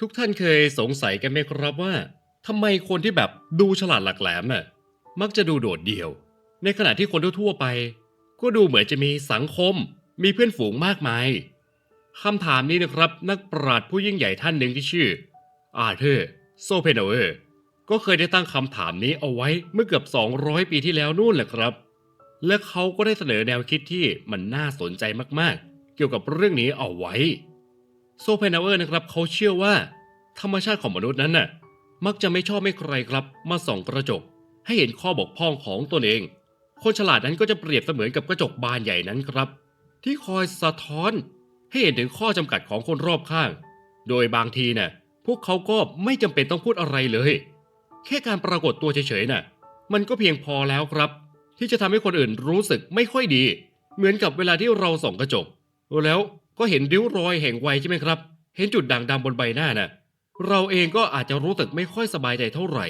ทุกท่านเคยสงสัยกันไหมครับว่าทำไมคนที่แบบดูฉลาดหลักแหลมน่ะมักจะดูโดดเดี่ยว ในขณะที่คนทั่วไป ก็ดูเหมือนจะมีสังคม มีเพื่อนฝูงมากมายคำถามนี้นะครับ นักปราชญ์ผู้ยิ่งใหญ่ท่านหนึ่งที่ชื่อ อาร์เธอร์โซเพนเวอร์ก็เคยได้ตั้งคำถามนี้เอาไว้เมื่อเกือบ 200 ปีที่แล้วนู่นแหละครับ และเขาก็ได้เสนอแนวคิดที่มันน่าสนใจมากๆ เกี่ยวกับเรื่องนี้เอาไว้ โซเพนเวอร์นะครับเขาเชื่อว่า ธรรมชาติของมนุษย์นั้นน่ะมักจะไม่ชอบไม่ใครครับ มาส่องกระจก ให้เห็นข้อบกพร่องของตนเอง คนฉลาดนั้นก็จะเปรียบเสมือนกับกระจกบานใหญ่นั้นครับ ที่คอยสะท้อนให้เห็นถึงข้อจำกัดของคนรอบข้าง โดยบางทีน่ะพวกเขาก็ไม่จำเป็นต้องพูดอะไรเลย แค่การปรากฏตัวเฉยๆน่ะ มันก็เพียงพอแล้วครับ ที่จะทำให้คนอื่นรู้สึกไม่ค่อยดี เหมือนกับเวลาที่เราส่องกระจกแล้ว ก็เห็นริ้วรอยแห่งวัยใช่ไหมครับ เห็นจุดด่างดำบนใบหน้าน่ะ เราเองก็อาจจะรู้สึกไม่ค่อยสบายใจเท่าไหร่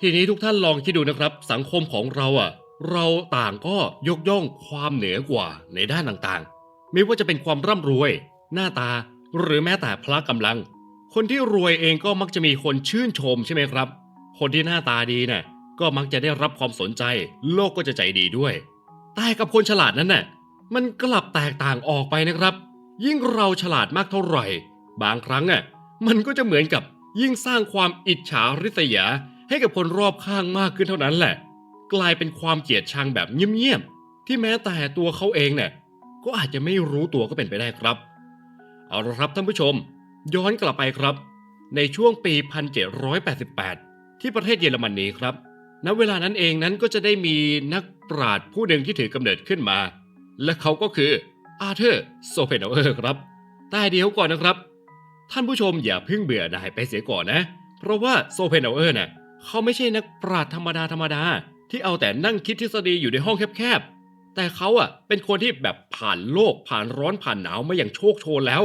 ทีนี้ทุกท่านลองคิดดูนะครับ สังคมของเราอะ เราต่างก็ยกย่องความเหนือกว่าในด้านต่างๆ ไม่ว่าจะเป็นความร่ำรวย หน้าตา หรือแม้แต่พละกำลัง คนที่รวยเองก็มักจะมีคนชื่นชมใช่ไหมครับ คนที่หน้าตาดีน่ะก็มักจะได้รับความสนใจ โลกก็จะใจดีด้วย แต่กับคนฉลาดนั้นน่ะมันกลับแตกต่างออกไปนะครับ ยิ่งเราฉลาดมากเท่าไหร่ บางครั้งอะมันก็จะเหมือนกับยิ่งสร้างความอิจฉาริษยาให้กับคนรอบข้างมากขึ้นเท่านั้นแหละ กลายเป็นความเกลียดชังแบบเงียบๆที่แม้แต่ตัวเขาเองเนี่ยก็อาจจะไม่รู้ตัวก็เป็นไปได้ครับ เอาละครับท่านผู้ชม ย้อนกลับไปครับ ในช่วงปี 1788 ที่ประเทศเยอรมนนีครับณเวลานั้นเองนั้นก็จะได้มีนักปราชญ์ผู้หนึ่งที่ถือกำเนิดขึ้นมา และเขาก็คือ อาเธอร์โซเพนเออร์ครับ แต่เดี๋ยวก่อนนะครับ ท่านผู้ชมอย่าเพิ่งเบื่อหน่ายไปเสียก่อนนะ เพราะว่าโซเพนเออร์น่ะเขาไม่ใช่นักปราชญ์ธรรมดาธรรมดาที่เอาแต่นั่งคิดทฤษฎีอยู่ในห้องแคบๆ แต่เขาอะเป็นคนที่แบบผ่านโลกผ่านร้อนผ่านหนาวมาอย่างโชคโชนแล้ว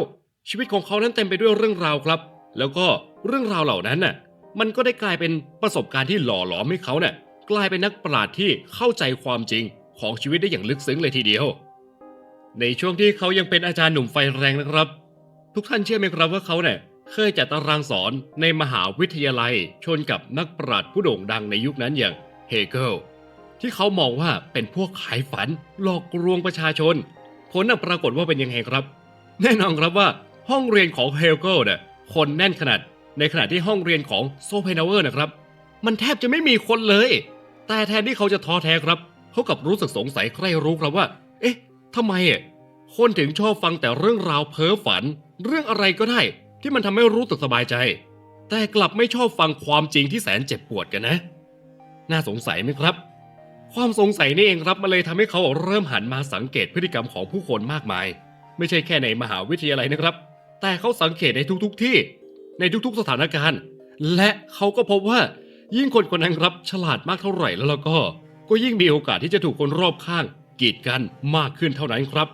ชีวิตของเขานั้นเต็มไปด้วยเรื่องราวครับ แล้วก็เรื่องราวเหล่านั้นน่ะมันก็ได้กลายเป็นประสบการณ์ที่หล่อหลอมให้เขาเนี่ยกลายเป็นนักปราชญ์ที่เข้าใจความจริงของชีวิตได้อย่างลึกซึ้งเลยทีเดียว ในช่วงที่เขายังเป็นอาจารย์หนุ่มไฟแรงนะครับ ทุกท่านเชื่อไหมครับว่าเขาเนี่ยเคยจัดตารางสอนในมหาวิทยาลัย ชนกับนักปราชญ์ผู้โด่งดังในยุคนั้นอย่างเฮเกิลที่เขามองว่าเป็นพวกขายฝันหลอกลวงประชาชน ผลน่ะปรากฏว่าเป็นยังไงครับ แน่นอนครับว่าห้องเรียนของเฮเกิลเนี่ยคนแน่นขนาด ในขณะที่ห้องเรียนของโซเพนเวอร์นะครับ มันแทบจะไม่มีคนเลย แต่แทนที่เขาจะท้อแท้ครับเขากลับรู้สึกสงสัยใครรู้ครับว่า ทำไมอะคนถึงชอบฟังแต่เรื่องราวเพ้อฝัน เรื่องอะไรก็ได้ ที่มันทำให้รู้สึกสบายใจ แต่กลับไม่ชอบฟังความจริงที่แสนเจ็บปวดกันนะ น่าสงสัยไหมครับ ความสงสัยนี่เองครับมันเลยทำให้เขาเริ่มหันมาสังเกตพฤติกรรมของผู้คนมากมาย ไม่ใช่แค่ในมหาวิทยาลัยนะครับ แต่เขาสังเกตในทุก ๆทที่ ในทุกๆ สถานการณ์ และเขาก็พบว่า ยิ่งคนคนนั้นครับฉลาดมากเท่าไหร่แล้วก็ ก็ยิ่งมีโอกาสที่จะถูกคนรอบข้าง กีดกันมากขึ้นเท่านั้นครับ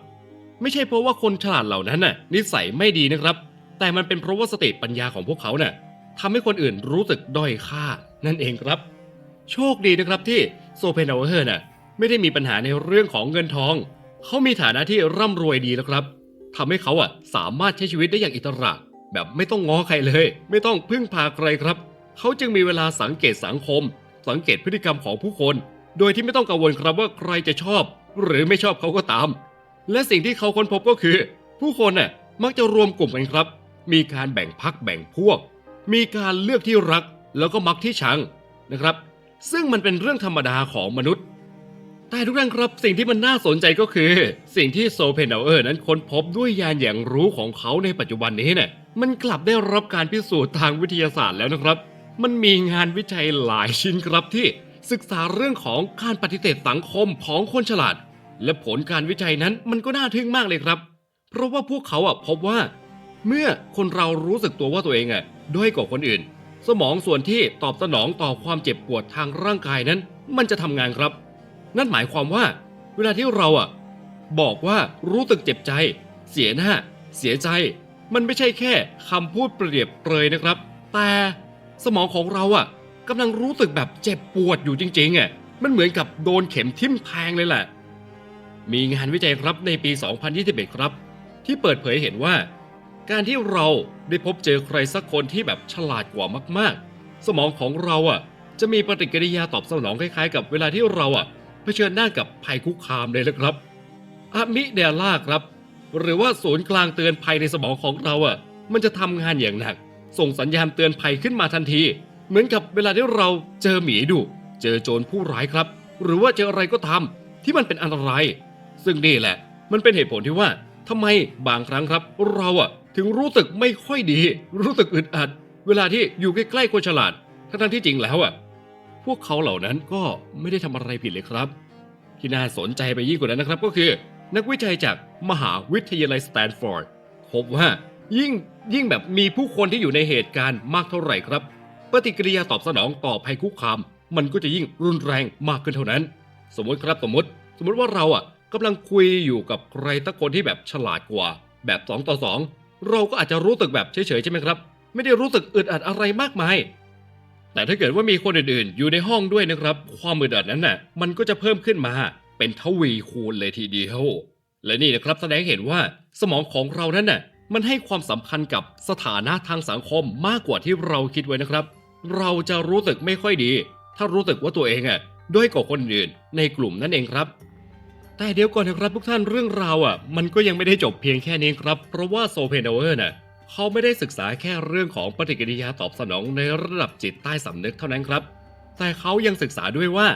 ไม่ใช่เพราะว่าคนฉลาดเหล่านั้นน่ะนิสัยไม่ดีนะครับ แต่มันเป็นเพราะว่าสติปัญญาของพวกเขาน่ะทำให้คนอื่นรู้สึกด้อยค่านั่นเองครับ โชคดีนะครับที่โซเพนเวอร์น่ะไม่ได้มีปัญหาในเรื่องของเงินทอง เขามีฐานะที่ร่ำรวยดีแล้วครับทำให้เขาอะสามารถใช้ชีวิตได้อย่างอิสระ แบบไม่ต้องง้อใครเลย ไม่ต้องพึ่งพาใครครับ เขาจึงมีเวลาสังเกตสังคม สังเกตพฤติกรรมของผู้คน โดยที่ไม่ต้องกังวลครับว่าใครจะชอบ หรือไม่ชอบเขาก็ตาม และสิ่งที่เขาค้นพบก็คือ ผู้คนน่ะมักจะรวมกลุ่มกันครับ มีการแบ่งพักแบ่งพวก มีการเลือกที่รักแล้วก็มักที่ชังนะครับ ซึ่งมันเป็นเรื่องธรรมดาของมนุษย์ แต่ทุกท่านครับสิ่งที่มันน่าสนใจก็คือ สิ่งที่โซเพนเดอร์นั้นค้นพบด้วยยานอย่างรู้ของเขาในปัจจุบันนี้เนี่ยมันกลับได้รับการพิสูจน์ทางวิทยาศาสตร์แล้วนะครับ มันมีงานวิจัยหลายชิ้นครับที่ ศึกษาเรื่องของการปฏิเสธสังคมของคนฉลาด และผลการวิจัยนั้นมันก็น่าทึ่งมากเลยครับ เพราะว่าพวกเขาอะพบว่า เมื่อคนเรารู้สึกตัวว่าตัวเองอะด้อยกว่าคนอื่น สมองส่วนที่ตอบสนองต่อความเจ็บปวดทางร่างกายนั้น มันจะทำงานครับ นั่นหมายความว่า เวลาที่เราอะบอกว่ารู้สึกเจ็บใจ เสียหน้า เสียใจ มันไม่ใช่แค่คำพูดเปรียบเปรยนะครับ แต่สมองของเราอะ กำลังรู้สึกแบบเจ็บปวดอยู่จริงๆอะมันเหมือนกับโดนเข็มทิ่มแทงเลยแหละ มีงานวิจัยครับในปี 2021 ครับ ที่เปิดเผยเห็นว่า การที่เราได้พบเจอใครสักคนที่แบบฉลาดกว่ามากๆ สมองของเราอะ จะมีปฏิกิริยาตอบสนองคล้ายๆ กับเวลาที่เราอะเผชิญหน้ากับภัยคุกคามเลยนะครับอะมิเดล่าครับ หรือว่าศูนย์กลางเตือนภัยในสมองของเราอะ มันจะทำงานอย่างหนัก ส่งสัญญาณเตือนภัยขึ้นมาทันที เหมือนกับเวลาที่เราเจอหมีดุ เจอโจรผู้ร้ายครับ หรือว่าเจออะไรก็ตามที่มันเป็นอันตราย ซึ่งนี่แหละ มันเป็นเหตุผลที่ว่าทำไมบางครั้งครับ เราอะถึงรู้สึกไม่ค่อยดี รู้สึกอึดอัด เวลาที่อยู่ใกล้ๆคนฉลาดทั้งที่จริงแล้วอะพวกเขาเหล่านั้นก็ไม่ได้ทำอะไรผิดเลยครับ ที่น่าสนใจไปยิ่งกว่านั้นนะครับ ก็คือ นักวิจัยจากมหาวิทยาลัยสแตนฟอร์ดพบว่ายิ่งยิ่งแบบมีผู้คนที่อยู่ในเหตุการณ์มากเท่าไหร่ครับ ปฏิกิริยาตอบสนองต่อภัยคุกคาม มันก็จะยิ่งรุนแรงมากขึ้นเท่านั้น สมมติครับสมมติ สมมติว่าเราอะกำลังคุยอยู่กับใครสักคนที่แบบฉลาดกว่า แบบ2ต่อ2เราก็อาจจะรู้สึกแบบเฉยๆใช่ไหมครับ ไม่ได้รู้สึกอึดอัดอะไรมากมายแต่ถ้าเกิดว่ามีคนอื่นๆ อยู่ในห้องด้วยนะครับ ความอึดอัดนั้นน่ะ มันก็จะเพิ่มขึ้นมาเป็นทวีคูณเลยทีเดียว และนี่นะครับแสดงเห็นว่าสมองของเรานั้นน่ะมันให้ความสำคัญกับสถานะทางสังคมมากกว่าที่เราคิดไว้นะครับ เราจะรู้สึกไม่ค่อยดี ถ้ารู้สึกว่าตัวเองอะด้อยกว่าคนอื่นในกลุ่มนั่นเองครับ แต่เดี๋ยวก่อนนะครับทุกท่านเรื่องราวอะ มันก็ยังไม่ได้จบเพียงแค่นี้ครับ เพราะว่าโซเพนเวอร์น่ะเขาไม่ได้ศึกษาแค่เรื่องของปฏิกิริยาตอบสนองในระดับจิตใต้สำนึกเท่านั้นครับ แต่เขายังศึกษาด้วยว่า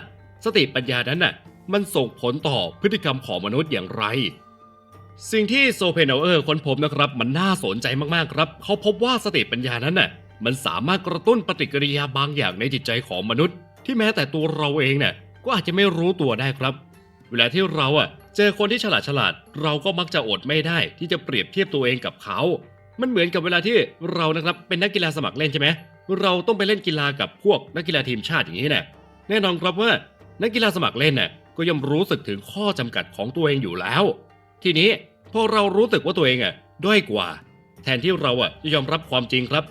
สติปัญญานั้นน่ะ มันส่งผลต่อพฤติกรรมของมนุษย์อย่างไร สิ่งที่โซเพนเวอร์ค้นพบนะครับ มันน่าสนใจมากๆครับ เขาพบว่าสติปัญญานั้นน่ะ มันสามารถกระตุ้นปฏิกิริยาบางอย่างในจิตใจของมนุษย์ ที่แม้แต่ตัวเราเองเนี่ยก็อาจจะไม่รู้ตัวได้ครับ เวลาที่เราอะเจอคนที่ฉลาดฉลาด เราก็มักจะอดไม่ได้ที่จะเปรียบเทียบตัวเองกับเขา มันเหมือนกับเวลาที่เรานะครับเป็นนักกีฬาสมัครเล่นใช่ไหมเราต้องไปเล่นกีฬากับพวกนักกีฬาทีมชาติอย่างนี้แน่แน่นอนครับว่านักกีฬาสมัครเล่นน่ะก็ย่อมรู้สึกถึงข้อจำกัดของตัวเองอยู่แล้ว ทีนี้พอเรารู้สึกว่าตัวเองอะด้อยกว่า แทนที่เราอะจะยอมรับความจริงครับ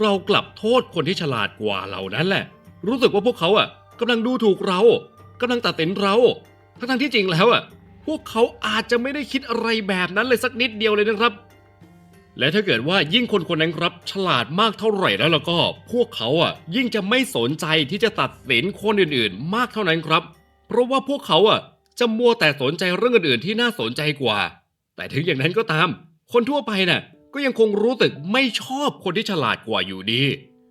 เรากลับโทษคนที่ฉลาดกว่าเหล่านั้นแหละ รู้สึกว่าพวกเขาอะกำลังดูถูกเรากำลังตัดสินเรา ทั้งๆที่จริงแล้วอะ พวกเขาอาจจะไม่ได้คิดอะไรแบบนั้นเลยสักนิดเดียวเลยนะครับ และถ้าเกิดว่ายิ่งคนคนนั้นครับ ฉลาดมากเท่าไหร่แล้วแล้วก็ พวกเขาอะ ยิ่งจะไม่สนใจที่จะตัดสินคนอื่นๆ มากเท่านั้นครับ เพราะว่าพวกเขาอะจะมัวแต่สนใจเรื่องอื่นๆที่น่าสนใจกว่า แต่ถึงอย่างนั้นก็ตาม คนทั่วไปน่ะ ก็ยังคงรู้สึกไม่ชอบคนที่ฉลาดกว่าอยู่ดี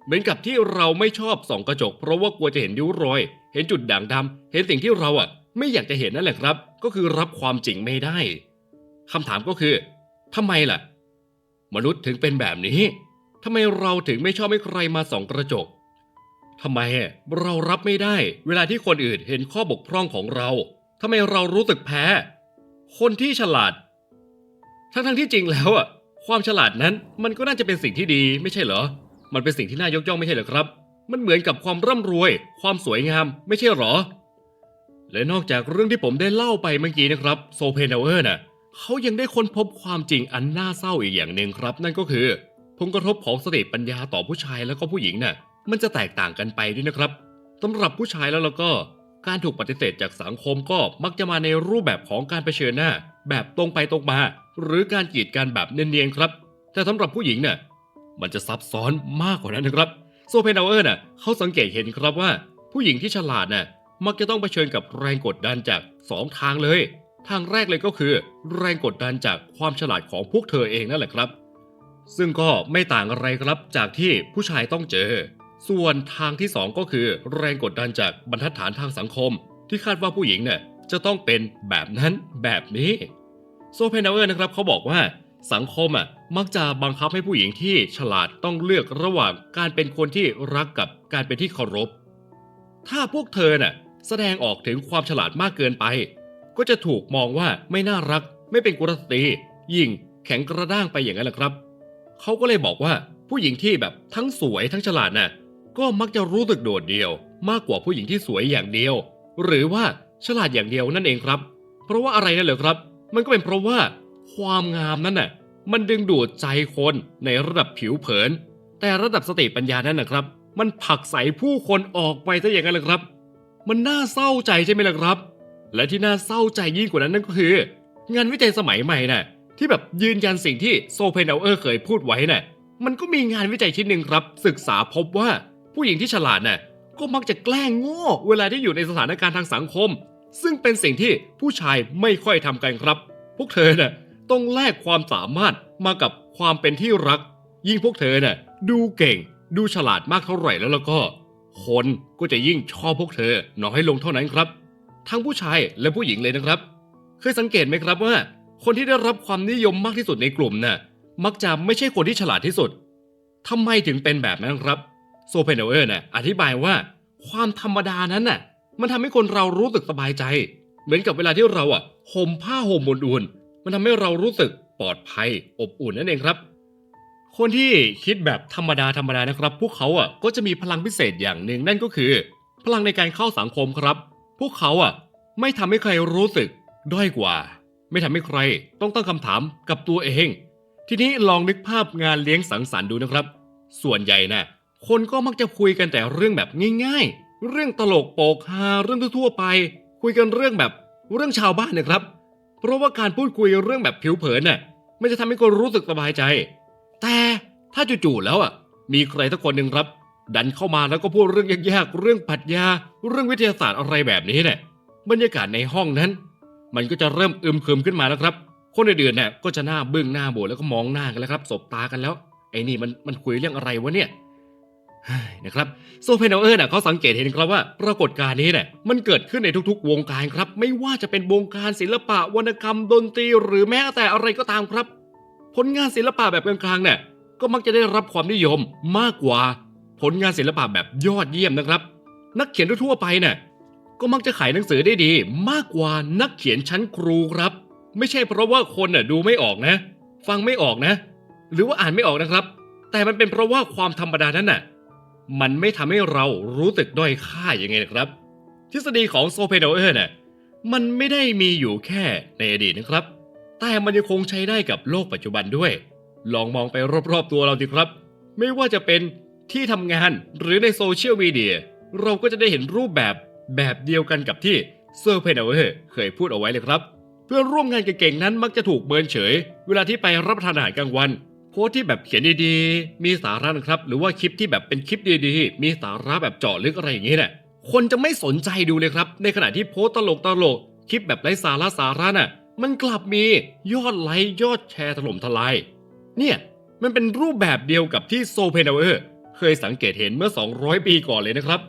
เหมือนกับที่เราไม่ชอบส่องกระจก เพราะว่ากลัวจะเห็นริ้วรอย เห็นจุดด่างดำเห็นสิ่งที่เราอะ ไม่อยากจะเห็นนั่นแหละครับ ก็คือรับความจริงไม่ได้คำถามก็คือทำไมล่ะ มนุษย์ถึงเป็นแบบนี้ทำไมเราถึงไม่ชอบให้ใครมาส่องกระจกทำไมเรารับไม่ได้ เวลาที่คนอื่นเห็นข้อบกพร่องของเราทำไมเรารู้สึกแพ้ คนที่ฉลาด ทั้งๆที่จริงแล้วอะ ความฉลาดนั้นมันก็น่าจะเป็นสิ่งที่ดีไม่ใช่เหรอ มันเป็นสิ่งที่น่ายกย่องไม่ใช่เหรอครับ มันเหมือนกับความร่ำรวย ความสวยงามไม่ใช่เหรอ และนอกจากเรื่องที่ผมได้เล่าไปเมื่อกี้นะครับโซเพนเวอร์น่ะเขายังได้ค้นพบความจริงอันน่าเศร้าอีกอย่างหนึ่งครับ นั่นก็คือผลกระทบของสติปัญญาต่อผู้ชายแล้วก็ผู้หญิงน่ะมันจะแตกต่างกันไปด้วยนะครับสำหรับผู้ชายแล้วแล้วก็การถูกปฏิเสธจากสังคมก็มักจะมาในรูปแบบของการเผชิญหน้า แบบตรงไปตรงมา หรือการกีดกันแบบเนียนๆครับ แต่สำหรับผู้หญิงเนี่ยมันจะซับซ้อนมากกว่านั้นนะครับโซเพนเวอร์น่ะเขาสังเกตเห็นครับว่า ผู้หญิงที่ฉลาดน่ะมักจะต้องเผชิญกับแรงกดดันจากสองทางเลย ทางแรกเลยก็คือ แรงกดดันจากความฉลาดของพวกเธอเองนั่นแหละครับ ซึ่งก็ไม่ต่างอะไรครับจากที่ผู้ชายต้องเจอ ส่วนทางที่สองก็คือ แรงกดดันจากบรรทัดฐานทางสังคม ที่คาดว่าผู้หญิงเนี่ยจะต้องเป็นแบบนั้นแบบนี้ โซเพนเวอร์นะครับเขาบอกว่าสังคมอะมักจะบังคับให้ผู้หญิงที่ฉลาดต้องเลือกระหว่างการเป็นคนที่รักกับการเป็นที่เคารพ ถ้าพวกเธอน่ะแสดงออกถึงความฉลาดมากเกินไป ก็จะถูกมองว่าไม่น่ารัก ไม่เป็นกุลสตรียิ่งแข็งกระด้างไปอย่างนั้นแหละครับ เขาก็เลยบอกว่าผู้หญิงที่แบบทั้งสวยทั้งฉลาดน่ะก็มักจะรู้สึกโดดเดี่ยว มากกว่าผู้หญิงที่สวยอย่างเดียว หรือว่าฉลาดอย่างเดียวนั่นเองครับ เพราะว่าอะไรนั่นเหรอครับ มันก็เป็นเพราะว่าความงามนั้นน่ะมันดึงดูดใจคนในระดับผิวเผิน แต่ระดับสติปัญญานั้นนะครับ มันผลักใสผู้คนออกไปซะอย่างนั้นเลยครับ มันน่าเศร้าใจใช่ไหมล่ะครับ และที่น่าเศร้าใจยิ่งกว่านั้นนั่นก็คือ งานวิจัยสมัยใหม่น่ะที่แบบยืนยันสิ่งที่โซเพนเออร์เคยพูดไว้น่ะมันก็มีงานวิจัยชิ้นหนึ่งครับ ศึกษาพบว่าผู้หญิงที่ฉลาดน่ะก็มักจะแกล้งโง่เวลาที่อยู่ในสถานการณ์ทางสังคม ซึ่งเป็นสิ่งที่ผู้ชายไม่ค่อยทำกันครับ พวกเธอน่ะต้องแลกความสามารถมากับความเป็นที่รัก ยิ่งพวกเธอน่ะดูเก่ง ดูฉลาดมากเท่าไหร่แล้วแล้วก็ คนก็จะยิ่งชอบพวกเธอน้อยลงเท่านั้นครับ ทั้งผู้ชายและผู้หญิงเลยนะครับ เคยสังเกตไหมครับว่า คนที่ได้รับความนิยมมากที่สุดในกลุ่มน่ะมักจะไม่ใช่คนที่ฉลาดที่สุดทำไมถึงเป็นแบบนั้นครับ โซเพนเออร์น่ะอธิบายว่า ความธรรมดานั้นน่ะ มันทำให้คนเรารู้สึกสบายใจ เหมือนกับเวลาที่เราอะห่มผ้าห่มอุ่นๆมันทำให้เรารู้สึกปลอดภัย อบอุ่นนั่นเองครับ คนที่คิดแบบธรรมดาธรรมดานะครับ พวกเขาอะก็จะมีพลังพิเศษอย่างหนึ่งนั่นก็คือ พลังในการเข้าสังคมครับ พวกเขาอะไม่ทำให้ใครรู้สึกด้อยกว่า ไม่ทำให้ใครต้องตั้งคำถามกับตัวเอง ทีนี้ลองนึกภาพงานเลี้ยงสังสรรค์ดูนะครับ ส่วนใหญ่น่ะคนก็มักจะคุยกันแต่เรื่องแบบง่ายๆ เรื่องตลกโปกฮาเรื่องทั่วไป คุยกันเรื่องแบบเรื่องชาวบ้านนะครับ เพราะว่าการพูดคุยเรื่องแบบผิวเผินน่ะมันจะทำให้คนรู้สึกสบายใจ แต่ถ้าจู่ๆแล้วอะ มีใครสักคนหนึ่งครับ ดันเข้ามาแล้วก็พูดเรื่องยากๆเรื่องปรัชญาเรื่องวิทยาศาสตร์อะไรแบบนี้เนี่ยบรรยากาศในห้องนั้น มันก็จะเริ่มอึมครึมขึ้นมาแล้วครับ คนอื่นๆเนี่ยก็จะหน้าบึ้งหน้าโบแล้วก็มองหน้ากันแล้วครับสบตากันแล้วไอ้นี่มันมันคุยเรื่องอะไรวะเนี่ย นะครับโซเพนเออร์น่ะเขาสังเกตเห็นครับว่าปรากฏการณ์นี้เนี่ยมันเกิดขึ้นในทุกๆ วงการครับ ไม่ว่าจะเป็นวงการศิลปะวรรณกรรมดนตรีหรือแม้แต่อะไรก็ตามครับ ผลงานศิลปะแบบกลางๆเนี่ยก็มักจะได้รับความนิยมมากกว่า ผลงานศิลปะแบบยอดเยี่ยมนะครับ นักเขียนทั่วไปเนี่ยก็มักจะขายหนังสือได้ดี มากกว่านักเขียนชั้นครูครับ ไม่ใช่เพราะว่าคนน่ะดูไม่ออกนะ ฟังไม่ออกนะ หรือว่าอ่านไม่ออกนะครับ แต่มันเป็นเพราะว่าความธรรมดานั้นน่ะ มันไม่ทำให้เรารู้สึกด้อยค่ายังไงนะครับ ทฤษฎีของโซเพนเออร์น่ะมันไม่ได้มีอยู่แค่ในอดีตนะครับ แต่มันยังคงใช้ได้กับโลกปัจจุบันด้วย ลองมองไปรอบๆตัวเราดีครับ ไม่ว่าจะเป็นที่ทำงานหรือในโซเชียลมีเดียเราก็จะได้เห็นรูปแบบแบบเดียวกันกับที่เซอร์เพนเออร์เคยพูดเอาไว้เลยครับ เพื่อนร่วมงานเก่งๆนั้นมักจะถูกเบิร์นเฉย เวลาที่ไปรับประทานอาหารกลางวัน โพสต์ที่แบบเขียนดีๆ มีสาระนะครับ หรือว่าคลิปที่แบบเป็นคลิปดีๆ มีสาระแบบเจาะลึกอะไรอย่างนี้เนี่ยคนจะไม่สนใจดูเลยครับ ในขณะที่โพสต์ตลกตลกคลิปแบบไร้สาระสาระน่ะ มันกลับมียอดไลค์ยอดแชร์ถล่มทลาย เนี่ยมันเป็นรูปแบบเดียวกับที่โซเพนเออร์เคยสังเกตเห็นเมื่อ 200 ปีก่อนเลยนะครับ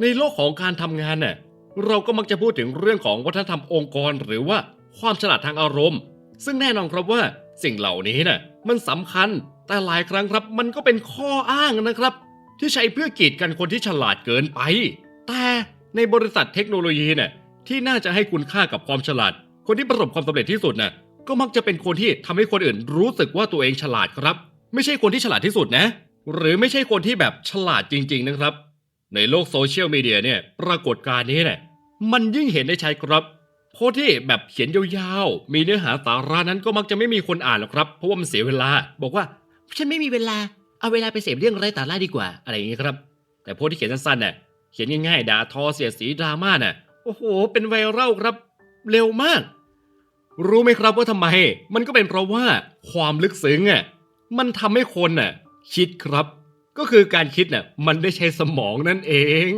ในโลกของการทำงานน่ะเราก็มักจะพูดถึงเรื่องของวัฒนธรรมองค์กร หรือว่าความฉลาดทางอารมณ์ ซึ่งแน่นอนครับว่า สิ่งเหล่านี้น่ะมันสำคัญแต่หลายครั้งครับ มันก็เป็นข้ออ้างนะครับ ที่ใช้เพื่อกีดกันคนที่ฉลาดเกินไป แต่ในบริษัทเทคโนโลยีน่ะที่น่าจะให้คุณค่ากับความฉลาด คนที่ประสบความสำเร็จที่สุดน่ะก็มักจะเป็นคนที่ทำให้คนอื่นรู้สึกว่าตัวเองฉลาดครับ ไม่ใช่คนที่ฉลาดที่สุดนะ หรือไม่ใช่คนที่แบบฉลาดจริง ๆ นะครับ ในโลกโซเชียลมีเดียเนี่ยปรากฏการณ์นี้เนี่ยมันยิ่งเห็นได้ชัดครับ โพสที่แบบเขียนยาวๆ มีเนื้อหาสาระนั้นก็มักจะไม่มีคนอ่านหรอกครับ เพราะว่ามันเสียเวลา บอกว่า ฉันไม่มีเวลา เอาเวลาไปเสพเรื่องไร้สาระดีกว่า อะไรอย่างนี้ครับ แต่โพสที่เขียนสั้นๆเนี่ยเขียนง่ายๆ ด่าทอเสียสีดราม่าน่ะ โอ้โห เป็นไวรัลครับ เร็วมาก รู้ไหมครับว่าทำไม มันก็เป็นเพราะว่าความลึกซึ้งอะ มันทำให้คนน่ะ คิดครับ ก็คือการคิดน่ะ มันได้ใช้สมองนั่นเอง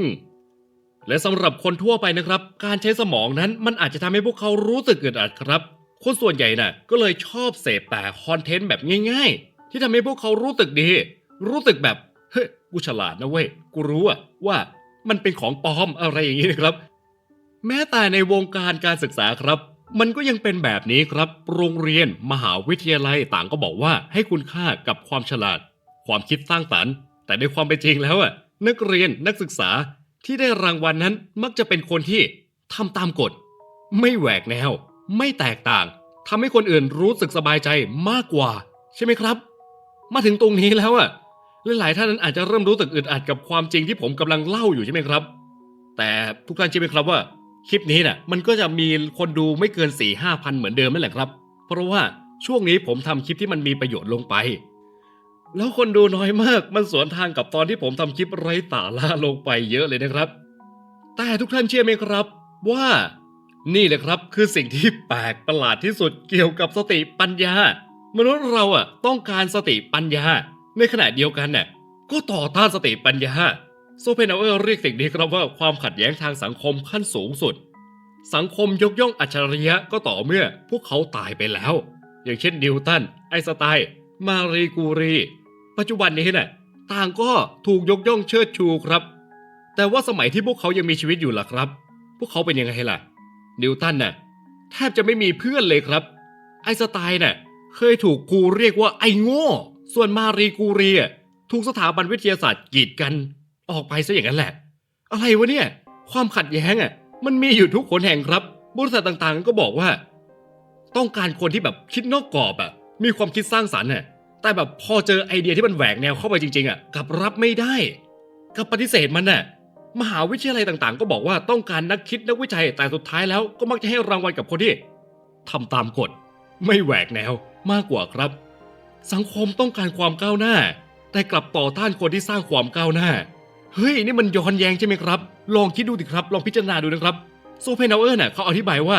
และสำหรับคนทั่วไปนะครับ การใช้สมองนั้นมันอาจจะทำให้พวกเขารู้สึกอึดอัดครับ คนส่วนใหญ่น่ะก็เลยชอบเสพแต่คอนเทนต์แบบง่าย ๆ ที่ทำให้พวกเขารู้สึกดี รู้สึกแบบเฮ้ยกูฉลาดนะเว้ยกูรู้อะว่ามันเป็นของปลอมอะไรอย่างนี้นะครับ แม้แต่ในวงการการศึกษาครับ มันก็ยังเป็นแบบนี้ครับ โรงเรียนมหาวิทยาลัยต่างก็บอกว่าให้คุณค่ากับความฉลาด ความคิดสร้างสรรค์ แต่ในความเป็นจริงแล้วอะนักเรียนนักศึกษา ที่ได้รางวัลนั้นมักจะเป็นคนที่ทำตามกฎ ไม่แหวกแนว ไม่แตกต่างทำให้คนอื่นรู้สึกสบายใจมากกว่า ใช่ไหมครับ มาถึงตรงนี้แล้วอะหลายๆท่านนั้นอาจจะเริ่มรู้สึกอึดอัดกับความจริงที่ผมกำลังเล่าอยู่ใช่ไหมครับ แต่ทุกท่านเชื่อไหมครับว่าคลิปนี้น่ะมันก็จะมีคนดูไม่เกิน4ี่ห้าพันเหมือนเดิมนั่นแหละครับ เพราะว่าช่วงนี้ผมทำคลิปที่มันมีประโยชน์ลงไป แล้วคนดูน้อยมากมันสวนทางกับตอนที่ผมทำคลิปไร้สาระลงไปเยอะเลยนะครับ แต่ทุกท่านเชื่อไหมครับ ว่า นี่แหละครับคือสิ่งที่แปลกประหลาดที่สุดเกี่ยวกับสติปัญญา มนุษย์เราอะ ต้องการสติปัญญา ในขณะเดียวกันเนี่ยก็ต่อต้านสติปัญญาโซเพนเอาเออร์เรียกสิ่งนี้ครับว่าความขัดแย้งทางสังคมขั้นสูงสุด สังคมยกย่องอัจฉริยะก็ต่อเมื่อพวกเขาตายไปแล้ว อย่างเช่นนิวตันไอสไตน์มารีกูรี ปัจจุบันนี้น่ะต่างก็ถูกยกย่องเชิดชูครับ แต่ว่าสมัยที่พวกเขายังมีชีวิตอยู่ล่ะครับ พวกเขาเป็นยังไงล่ะ นิวตันน่ะแทบจะไม่มีเพื่อนเลยครับ ไอสไตน์น่ะเคยถูกครูเรียกว่าไอโง่ ส่วนมารีกูเรีอะถูกสถาบันวิทยาศาสตร์กีดกัน ออกไปซะอย่างนั้นแหละ อะไรวะเนี่ย ความขัดแย้งอะ มันมีอยู่ทุกคนแห่งครับ บริษัทต่างๆ ก็บอกว่า ต้องการคนที่แบบคิดนอกกรอบอะ มีความคิดสร้างสรรค์น่ะ แต่แบบพอเจอไอเดียที่มันแหวกแนวเข้าไปจริงๆอะกลับรับไม่ได้กับปฏิเสธมันน่ะมหาวิทยาลัยต่างๆ ก็บอกว่าต้องการนักคิดนักวิจัยแต่สุดท้ายแล้วก็มักจะให้รางวัลกับคนที่ทำตามกฎไม่แหวกแนวมากกว่าครับ สังคมต้องการความก้าวหน้า แต่กลับต่อต้านคนที่สร้างความก้าวหน้า เฮ้ยนี่มันย้อนแย้งใช่ไหมครับ ลองคิดดูดิครับ ลองพิจารณาดูนะครับโซเพนเอาเออร์น่ะเขาอธิบายว่า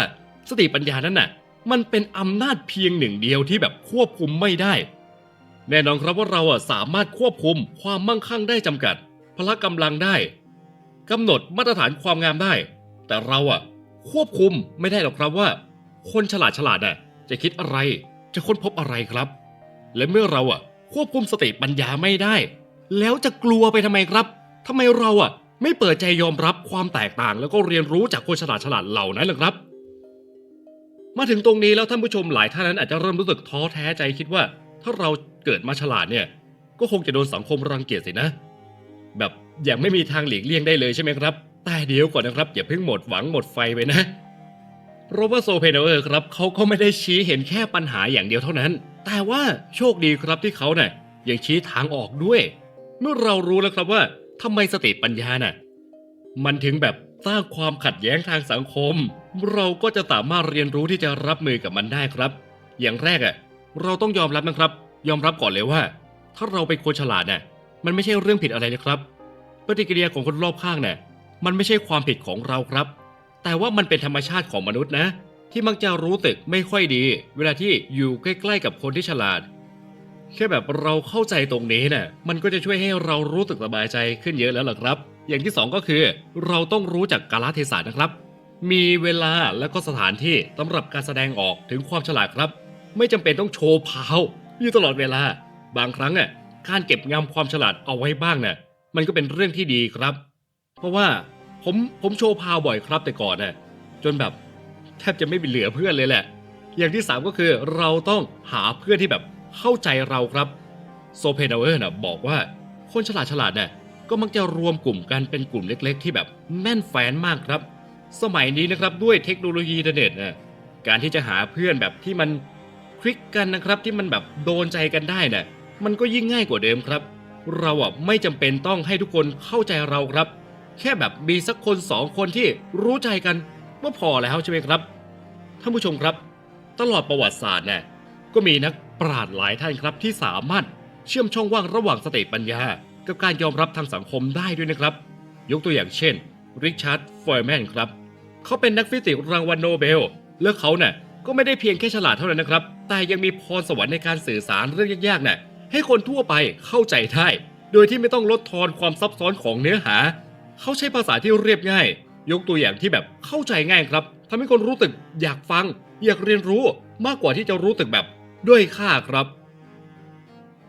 สติปัญญานั้นน่ะ มันเป็นอำนาจเพียงหนึ่งเดียวที่แบบควบคุมไม่ได้ แน่นอนครับว่าเราอะสามารถควบคุมความมั่งคั่งได้จำกัด พละกำลังได้กำหนดมาตรฐานความงามได้ แต่เราอะควบคุมไม่ได้หรอกครับว่า คนฉลาดฉลาดอะจะคิดอะไรจะค้นพบอะไรครับ และเมื่อเราอะควบคุมสติปัญญาไม่ได้ แล้วจะกลัวไปทำไมครับทำไมเราอะไม่เปิดใจยอมรับความแตกต่าง แล้วก็เรียนรู้จากคนฉลาดฉลาดเหล่านั้นล่ะครับ มาถึงตรงนี้แล้วท่านผู้ชมหลายท่านนั้นอาจจะเริ่มรู้สึกท้อแท้ใจคิดว่า ถ้าเราเกิดมาฉลาดเนี่ย ก็คงจะโดนสังคมรังเกียจสินะ แบบอย่างไม่มีทางหลีกเลี่ยงได้เลยใช่ไหมครับ แต่เดี๋ยวก่อนนะครับอย่าเพิ่งหมดหวังหมดไฟไปนะโรเบอร์ตโซเพนเออร์ครับเขาก็ไม่ได้ชี้เห็นแค่ปัญหาอย่างเดียวเท่านั้น แต่ว่าโชคดีครับที่เขาเนะ่ยยังชี้ทางออกด้วย เมื่อเรารู้แล้วครับว่าทำไมสติปัญญาน่ะมันถึงแบบสร้างความขัดแย้งทางสังคม เราก็จะสามารถเรียนรู้ที่จะรับมือกับมันได้ครับ อย่างแรกอะ เราต้องยอมรับนะครับ ยอมรับก่อนเลยว่า ถ้าเราเป็นคนฉลาดน่ะมันไม่ใช่เรื่องผิดอะไรนะครับ ปฏิกิริยาของคนรอบข้างน่ะมันไม่ใช่ความผิดของเราครับ แต่ว่ามันเป็นธรรมชาติของมนุษย์นะ ที่มักจะรู้สึกไม่ค่อยดี เวลาที่อยู่ใกล้ ๆ กับคนที่ฉลาด แค่แบบเราเข้าใจตรงนี้น่ะมันก็จะช่วยให้เรารู้สึกสบายใจขึ้นเยอะแล้วล่ะครับ อย่างที่สองก็คือ เราต้องรู้จักกาลเทศะนะครับ มีเวลาและก็สถานที่สำหรับการแสดงออกถึงความฉลาดครับ ไม่จำเป็นต้องโชว์พาวอยู่ตลอดเวลา บางครั้งอะการเก็บงำความฉลาดเอาไว้บ้างน่ะมันก็เป็นเรื่องที่ดีครับ เพราะว่าผมผมโชว์พาวบ่อยครับแต่ก่อนน่ะจนแบบแทบจะไม่มีเหลือเพื่อนเลยแหละ อย่างที่สามก็คือเราต้องหาเพื่อนที่แบบเข้าใจเราครับโซเพนเวอร์น่ะบอกว่าคนฉลาดฉลาดน่ะก็มักจะรวมกลุ่มกันเป็นกลุ่มเล็ก ๆ ที่แบบแน่นแฟนมากครับ สมัยนี้นะครับด้วยเทคโนโลยีอินเทอร์เน็ตน่ะการที่จะหาเพื่อนแบบที่มัน คลิกกันนะครับที่มันแบบโดนใจกันได้น่ะมันก็ยิ่งง่ายกว่าเดิมครับ เราอะไม่จำเป็นต้องให้ทุกคนเข้าใจเราครับ แค่แบบมีสักคนสองคนที่รู้ใจกันก็พอแล้วใช่ไหมครับท่านผู้ชมครับ ตลอดประวัติศาสตร์เนี่ยก็มีนักปราชญ์หลายท่านครับที่สามารถเชื่อมช่องว่างระหว่างสติปัญญา กับการยอมรับทางสังคมได้ด้วยนะครับ ยกตัวอย่างเช่นริชาร์ดฟอยแมนครับ เขาเป็นนักฟิสิกส์รางวัลโนเบล และเขาเนี่ย ก็ไม่ได้เพียงแค่ฉลาดเท่านั้นนะครับ แต่ยังมีพรสวรรค์ในการสื่อสารเรื่องยากๆเนี่ยให้คนทั่วไปเข้าใจได้ โดยที่ไม่ต้องลดทอนความซับซ้อนของเนื้อหา เขาใช้ภาษาที่เรียบง่าย ยกตัวอย่างที่แบบเข้าใจง่ายครับทำให้คนรู้สึกอยากฟัง อยากเรียนรู้มากกว่าที่จะรู้สึกแบบด้วยค่าครับ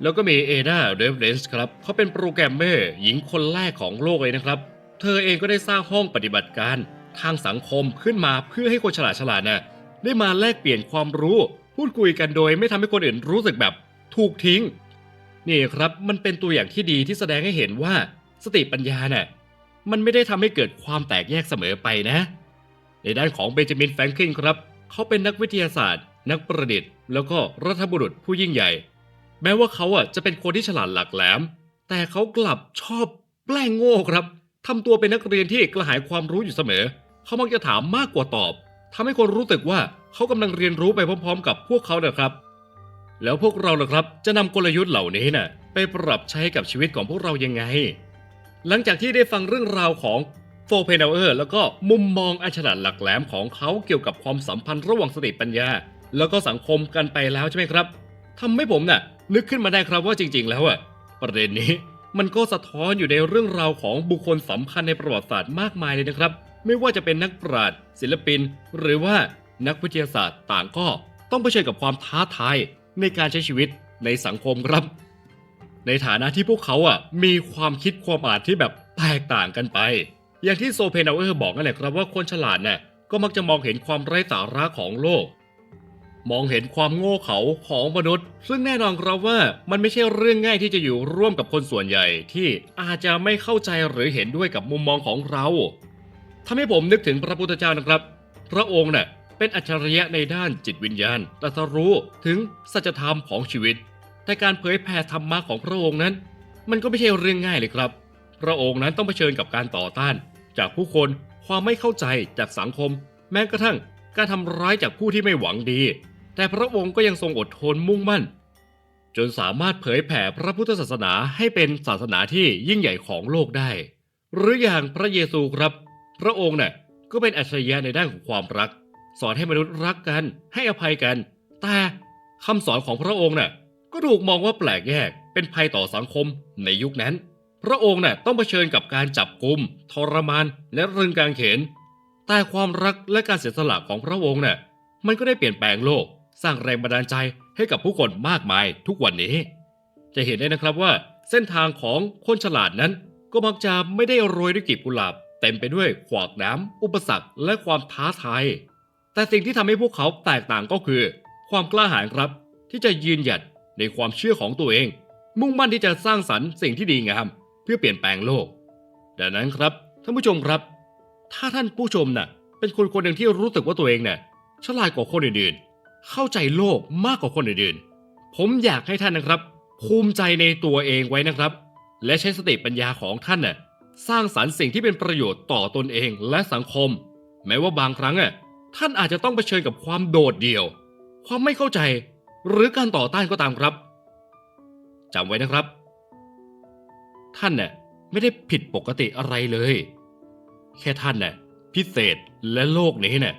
แล้วก็มีเอดาเดฟเลนส์ครับ เขาเป็นโปรแกรมเมอร์หญิงคนแรกของโลกเลยนะครับ เธอเองก็ได้สร้างห้องปฏิบัติการทางสังคมขึ้นมาเพื่อให้คนฉลาดฉลาดๆน่ะ ได้มาแลกเปลี่ยนความรู้ พูดคุยกันโดย ไม่ทำให้คนอื่นรู้สึกแบบถูกทิ้ง นี่ครับมันเป็นตัวอย่างที่ดีที่แสดงให้เห็นว่าสติปัญญาน่ะมันไม่ได้ทำให้เกิดความแตกแยกเสมอไปนะ ในด้านของเบนจามินแฟรงคลินครับ เขาเป็นนักวิทยาศาสตร์ นักประดิษฐ์ แล้วก็รัฐบุรุษผู้ยิ่งใหญ่ แม้ว่าเขาอะจะเป็นคนที่ฉลาดหลักแหลม แต่เขากลับชอบแกล้งโง่ครับทำตัวเป็นนักเรียนที่กระหายความรู้อยู่เสมอ เขามักจะถามมากกว่าตอบ ทำให้คนรู้สึกว่าเขากำลังเรียนรู้ไปพร้อม ๆ กับพวกเขานะครับ แล้วพวกเราล่ะครับ จะนำกลยุทธ์เหล่านี้น่ะไปปรับใช้กับชีวิตของพวกเรายังไง หลังจากที่ได้ฟังเรื่องราวของโซเพนเออร์แล้วก็มุมมองอันฉลาดหลักแหลมของเขาเกี่ยวกับความสัมพันธ์ระหว่างสติปัญญา แล้วก็สังคมกันไปแล้วใช่ไหมครับทำให้ผมน่ะนึกขึ้นมาได้ครับว่าจริง ๆ แล้วอะประเด็นนี้มันก็สะท้อนอยู่ในเรื่องราวของบุคคลสำคัญในประวัติศาสตร์มากมายเลยนะครับ ไม่ว่าจะเป็นนักปราชญ์ศิลปิน หรือว่านักวิทยาศาสตร์ต่างก็ต้องเผชิญกับความท้าทายในการใช้ชีวิตในสังคมครับ ในฐานะที่พวกเขาอะมีความคิดความอ่านที่แบบแตกต่างกันไป อย่างที่โซเพนเอาเออร์บอกนั่นแหละครับว่าคนฉลาดเนี่ยก็มักจะมองเห็นความไร้สาระของโลก มองเห็นความโง่เขลาของมนุษย์ ซึ่งแน่นอนครับว่ามันไม่ใช่เรื่องง่ายที่จะอยู่ร่วมกับคนส่วนใหญ่ที่อาจจะไม่เข้าใจหรือเห็นด้วยกับมุมมองของเรา ทำให้ผมนึกถึงพระพุทธเจ้านะครับ พระองค์เน่ะเป็นอัจฉริยะในด้านจิตวิญญาณตรัสรู้ถึงสัจธรรมของชีวิต แต่การเผยแผ่ธรรมะของพระองค์นั้น มันก็ไม่ใช่เรื่องง่ายเลยครับ พระองค์นั้นต้องเผชิญกับการต่อต้าน จากผู้คนความไม่เข้าใจจากสังคม แม้กระทั่งการทำร้ายจากผู้ที่ไม่หวังดี แต่พระองค์ก็ยังทรงอดทนมุ่งมั่น จนสามารถเผยแผ่พระพุทธศาสนาให้เป็นศาสนาที่ยิ่งใหญ่ของโลกได้ หรืออย่างพระเยซูครับ พระองค์น่ะก็เป็นอัจฉริยะในด้านของความรัก สอนให้มนุษย์รักกัน ให้อภัยกัน แต่คำสอนของพระองค์น่ะก็ถูกมองว่าแปลกแยก เป็นภัยต่อสังคมในยุคนั้น พระองค์น่ะต้องเผชิญกับการจับกุมทรมาน และรึงกางเขน แต่ความรักและการเสียสละของพระองค์น่ะมันก็ได้เปลี่ยนแปลงโลก สร้างแรงบันดาลใจให้กับผู้คนมากมายทุกวันนี้ จะเห็นได้นะครับว่าเส้นทางของคนฉลาดนั้นก็มักจะไม่ได้โรยด้วยกลีบกุหลาบ เต็มไปด้วยขวากน้ำอุปสรรคและความท้าทาย แต่สิ่งที่ทำให้พวกเขาแตกต่างก็คือ ความกล้าหาญครับ ที่จะยืนหยัดในความเชื่อของตัวเอง มุ่งมั่นที่จะสร้างสรรค์สิ่งที่ดีงาม เพื่อเปลี่ยนแปลงโลก ดังนั้นครับท่านผู้ชมครับ ถ้าท่านผู้ชมน่ะ เป็นคนคนหนึ่งที่รู้สึกว่าตัวเองเนี่ยฉลาดกว่าคนอื่นๆ เข้าใจโลกมากกว่าคนอื่นๆ ผมอยากให้ท่านนะครับ ภูมิใจในตัวเองไว้นะครับ และใช้สติปัญญาของท่านน่ะ สร้างสรรค์สิ่งที่เป็นประโยชน์ต่อตนเองและสังคม แม้ว่าบางครั้งอะท่านอาจจะต้องเผชิญกับความโดดเดี่ยว ความไม่เข้าใจ หรือการต่อต้านก็ตามครับจำไว้นะครับ ท่านน่ะไม่ได้ผิดปกติอะไรเลย แค่ท่านน่ะพิเศษและโลกนี้น่ะ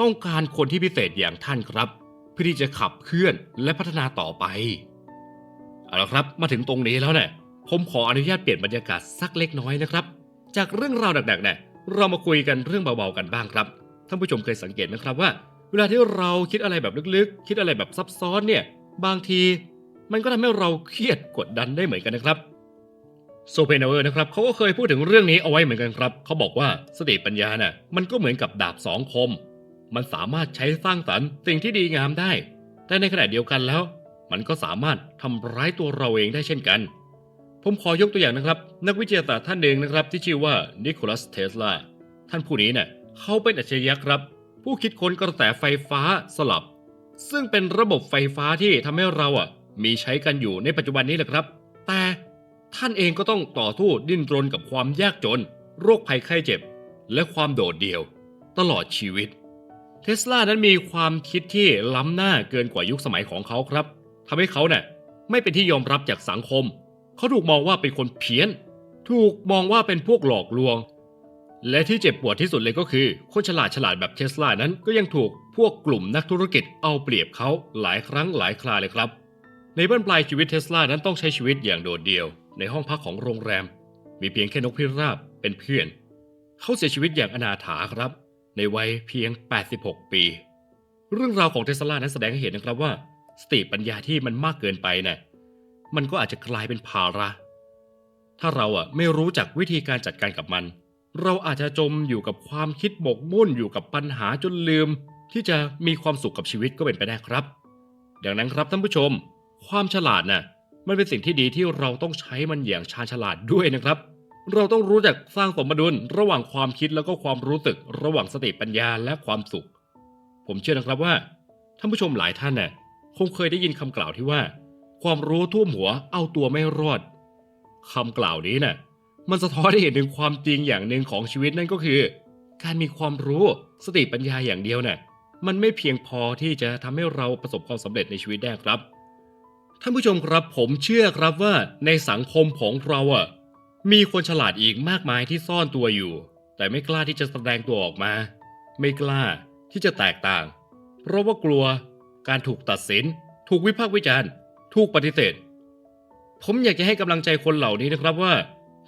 ต้องการคนที่พิเศษอย่างท่านครับ เพื่อที่จะขับเคลื่อนและพัฒนาต่อไปเอาละครับ มาถึงตรงนี้แล้วเนี่ย ผมขออนุญาตเปลี่ยนบรรยากาศสักเล็กน้อยนะครับ จากเรื่องราวหนักๆเนี่ยเรามาคุยกันเรื่องเบาๆกันบ้างครับ ท่านผู้ชมเคยสังเกตไหมครับว่า เวลาที่เราคิดอะไรแบบลึกๆ คิดอะไรแบบซับซ้อนเนี่ย บางทีมันก็ทำให้เราเครียดกดดันได้เหมือนกันนะครับโซเพนเวอร์นะครับเขาก็เคยพูดถึงเรื่องนี้เอาไว้เหมือนกันครับ เขาบอกว่าสติปัญญาน่ะมันก็เหมือนกับดาบสองคม มันสามารถใช้สร้างสรรค์สิ่งที่ดีงามได้ แต่ในขณะเดียวกันแล้ว มันก็สามารถทำร้ายตัวเราเองได้เช่นกัน ผมขอยกตัวอย่างนะครับ นักวิทยาศาสตร์ท่านหนึ่งนะครับ ที่ชื่อว่านิโคลัสเทสลาท่านผู้นี้เนี่ยเขาเป็นอัจฉริยะครับ ผู้คิดค้นกระแสไฟฟ้าสลับ ซึ่งเป็นระบบไฟฟ้าที่ทำให้เราอะมีใช้กันอยู่ในปัจจุบันนี้แหละครับ แต่ท่านเองก็ต้องต่อสู้ดิ้นรนกับความยากจน โรคภัยไข้เจ็บ และความโดดเดี่ยว ตลอดชีวิต เทสลานั้นมีความคิดที่ล้ำหน้าเกินกว่ายุคสมัยของเขาครับทำให้เขาเนี่ยไม่เป็นที่ยอมรับจากสังคม เขาถูกมองว่าเป็นคนเพี้ยน ถูกมองว่าเป็นพวกหลอกลวง และที่เจ็บปวดที่สุดเลยก็คือคนฉลาดฉลาดแบบเทสลานั้นก็ยังถูกพวกกลุ่มนักธุรกิจเอาเปรียบเขาหลายครั้งหลายคราเลยครับ ในบ้านปลายชีวิตเทสลานั้นต้องใช้ชีวิตอย่างโดดเดี่ยว ในห้องพักของโรงแรม มีเพียงแค่นกพิราบเป็นเพื่อน เขาเสียชีวิตอย่างอนาถาครับ ในวัยเพียง 86 ปี เรื่องราวของเทสลานั้นแสดงให้เห็นนะครับว่าสติปัญญาที่มันมากเกินไปเนี่ย มันก็อาจจะกลายเป็นภาระ ถ้าเราอะไม่รู้จักวิธีการจัดการกับมัน เราอาจจะจมอยู่กับความคิดหมกมุ่นอยู่กับปัญหาจนลืม ที่จะมีความสุขกับชีวิตก็เป็นไปได้ครับ ดังนั้นครับท่านผู้ชม ความฉลาดน่ะมันเป็นสิ่งที่ดีที่เราต้องใช้มันอย่างชาญฉลาดด้วยนะครับ เราต้องรู้จักสร้างสมดุลระหว่างความคิดแล้วก็ความรู้สึกระหว่างสติปัญญาและความสุข ผมเชื่อนะครับว่าท่านผู้ชมหลายท่านน่ะคงเคยได้ยินคำกล่าวที่ว่า ความรู้ท่วมหัวเอาตัวไม่รอดคำกล่าวนี้น่ะมันสะท้อนให้เห็นถึงความจริงอย่างหนึ่งของชีวิตนั่นก็คือ การมีความรู้สติปัญญาอย่างเดียวน่ะมันไม่เพียงพอที่จะทำให้เราประสบความสำเร็จในชีวิตได้ครับท่านผู้ชมครับผมเชื่อครับว่าในสังคมของเราอะมีคนฉลาดอีกมากมายที่ซ่อนตัวอยู่ แต่ไม่กล้าที่จะแสดงตัวออกมา ไม่กล้าที่จะแตกต่าง เพราะว่ากลัวการถูกตัดสิน ถูกวิพากษ์วิจารณ์ ถูกปฏิเสธ ผมอยากจะให้กำลังใจคนเหล่านี้นะครับว่า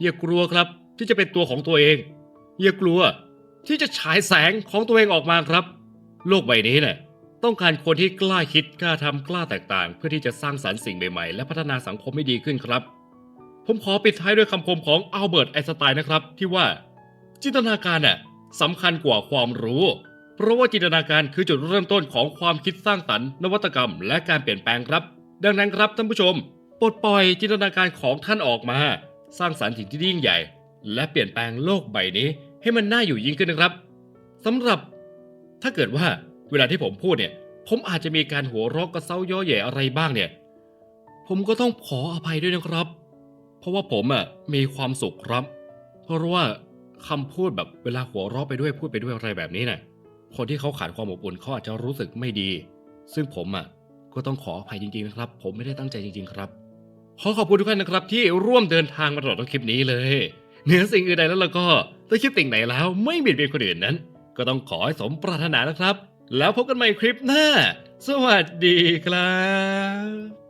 อย่ากลัวครับที่จะเป็นตัวของตัวเอง อย่ากลัวที่จะฉายแสงของตัวเองออกมาครับ โลกใบนี้เนี่ยต้องการคนที่กล้าคิดกล้าทำกล้าแตกต่าง เพื่อที่จะสร้างสรรค์สิ่งใหม่ๆ และพัฒนาสังคมให้ดีขึ้นครับ ผมขอปิดท้ายด้วยคำคมของอัลเบิร์ตไอน์สไตน์นะครับ ที่ว่า จินตนาการน่ะสำคัญกว่าความรู้ เพราะว่าจินตนาการคือจุดเริ่มต้นของความคิดสร้างสรรค์นวัตกรรม และการเปลี่ยนแปลงครับ ดังนั้นครับท่านผู้ชม ปลดปล่อยจินตนาการของท่านออกมา สร้างสรรค์สิ่งที่ยิ่งใหญ่ และเปลี่ยนแปลงโลกใบนี้ให้มันน่าอยู่ยิ่งขึ้นนะครับสำหรับถ้าเกิดว่าเวลาที่ผมพูดเนี่ย ผมอาจจะมีการหัวเราะกระเซ้าย่อแย่อะไรบ้างเนี่ย ผมก็ต้องขออภัยด้วยนะครับ เพราะว่าผมอะมีความสุขครับ เพราะว่าคำพูดแบบเวลาหัวเราะไปด้วยพูดไปด้วยอะไรแบบนี้เนี่ยคนที่เขาขาดความอบอุ่นเขาอาจจะรู้สึกไม่ดี ซึ่งผมอะ ก็ต้องขออภัยจริงๆนะครับ ผมไม่ได้ตั้งใจจริง ๆ ครับ ขอขอบคุณทุกท่านนะครับ ที่ร่วมเดินทางมาตลอดคลิปนี้เลย เหนือสิ่งอื่นใดแล้วเราก็ถ้าคิดติ่งไหนแล้ว ไม่เบียดเบียนคนอื่นนั้น ก็ต้องขอให้สมปรารถนานะครับ แล้วพบกันใหม่คลิปหน้า สวัสดีครับ